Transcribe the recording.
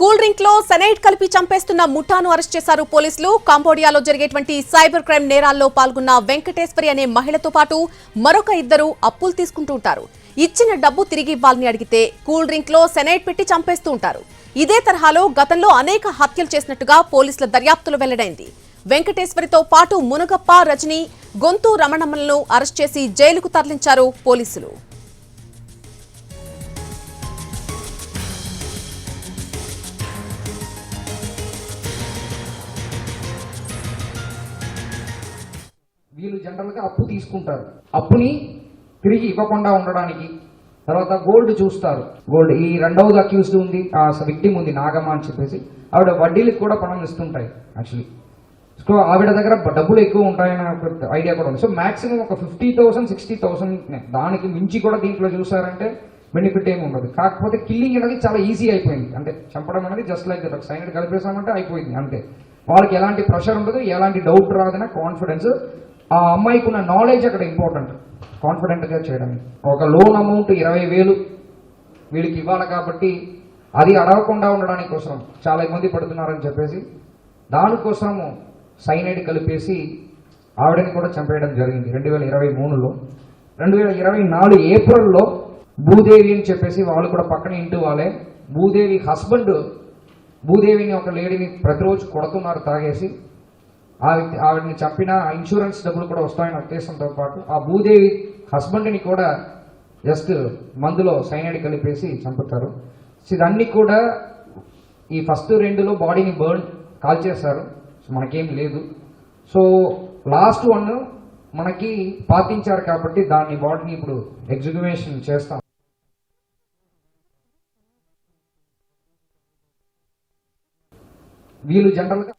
Cool డ్రింక్లో సెనైట్ కలిపి చంపేస్తున్న ముఠాను arrest చేశారు పోలీసులు. కాంబోడియాలో జరిగేటువంటి సైబర్ క్రైమ్ నేరాల్లో పాల్గొన్న వెంకటేశ్వరి అనే మహిళతో పాటు మరొక ఇద్దరు అప్పులు తీసుకుంటూ ఉంటారు. ఇచ్చిన డబ్బు తిరిగి ఇవ్వాలని అడిగితే కూల్ డ్రింక్లో సెనైట్ పెట్టి చంపేస్తూ ఉంటారు. ఇదే తరహాలో గతంలో అనేక హత్యలు చేసినట్టుగా పోలీసుల దర్యాప్తులు వెల్లడైంది. వెంకటేశ్వరితో పాటు మునగప్ప రజని గొంతు రమణమ్మలను అరెస్ట్ చేసి జైలుకు తరలించారు పోలీసులు. వీళ్ళు జనరల్గా అప్పు తీసుకుంటారు. అప్పుని తిరిగి ఇవ్వకుండా ఉండడానికి తర్వాత గోల్డ్ చూస్తారు. గోల్డ్ ఈ రెండవది అక్యూస్డ్ ఉంది ఆ విక్టిమ్ ఉంది నాగమ్మ అని చెప్పేసి. ఆవిడ వడ్డీలకు కూడా పణం ఇస్తుంటాయి యాక్చువల్లీ సో ఆవిడ దగ్గర డబ్బులు ఎక్కువ ఉంటాయని ఒక ఐడియా కూడా ఉంది. సో మాక్సిమం ఒక ఫిఫ్టీ థౌసండ్ సిక్స్టీ థౌసండ్ దానికి మించి కూడా దీంట్లో చూసారంటే బెనిఫిట్ ఏమి ఉండదు. కాకపోతే కిల్లింగ్ అనేది చాలా ఈజీ అయిపోయింది. అంటే చంపడం అనేది జస్ట్ లైక్ దట్ సైన్ కలిపేసామంటే అయిపోయింది అంతే. వాళ్ళకి ఎలాంటి ప్రెషర్ ఉండదు ఎలాంటి డౌట్ రాదనే కాన్ఫిడెన్స్ ఆ అమ్మాయికి ఉన్న నాలెడ్జ్ అక్కడ ఇంపార్టెంట్ కాన్ఫిడెంట్గా చేయడానికి ఒక లోన్ అమౌంట్ ఇరవై వేలు వీడికి ఇవ్వాలి కాబట్టి అది అడగకుండా ఉండడానికి కోసం చాలా ఇబ్బంది పడుతున్నారని చెప్పేసి దానికోసము సైనైడ్ కలిపేసి ఆవిడని కూడా చంపేయడం జరిగింది. రెండు వేల ఇరవై మూడులో. రెండు వేల ఇరవై నాలుగు ఏప్రిల్లో భూదేవి అని చెప్పేసి వాళ్ళు కూడా పక్కన ఇంటి వాళ్ళే. భూదేవి హస్బెండ్ భూదేవిని ఒక లేడీని ప్రతిరోజు కొడుతున్నారు తాగేసి. ఆవిడ ఆవిడని చంపిన ఇన్సూరెన్స్ డబ్బులు కూడా వస్తాయన్న ఉద్దేశంతో పాటు ఆ భూదేవి హస్బెండ్ని కూడా జస్ట్ మందులో సైనైడ్ కలిపేసి చంపుతారు. సో ఇదన్నీ కూడా ఈ ఫస్ట్ రెండులో బాడీని బర్న్ కాల్ చేస్తారు సో మనకేం లేదు. సో లాస్ట్ వన్ మనకి పాటించారు కాబట్టి దాన్ని బాడీని ఇప్పుడు ఎగ్జిక్యుమేషన్ చేస్తాం. వీళ్ళు జనరల్గా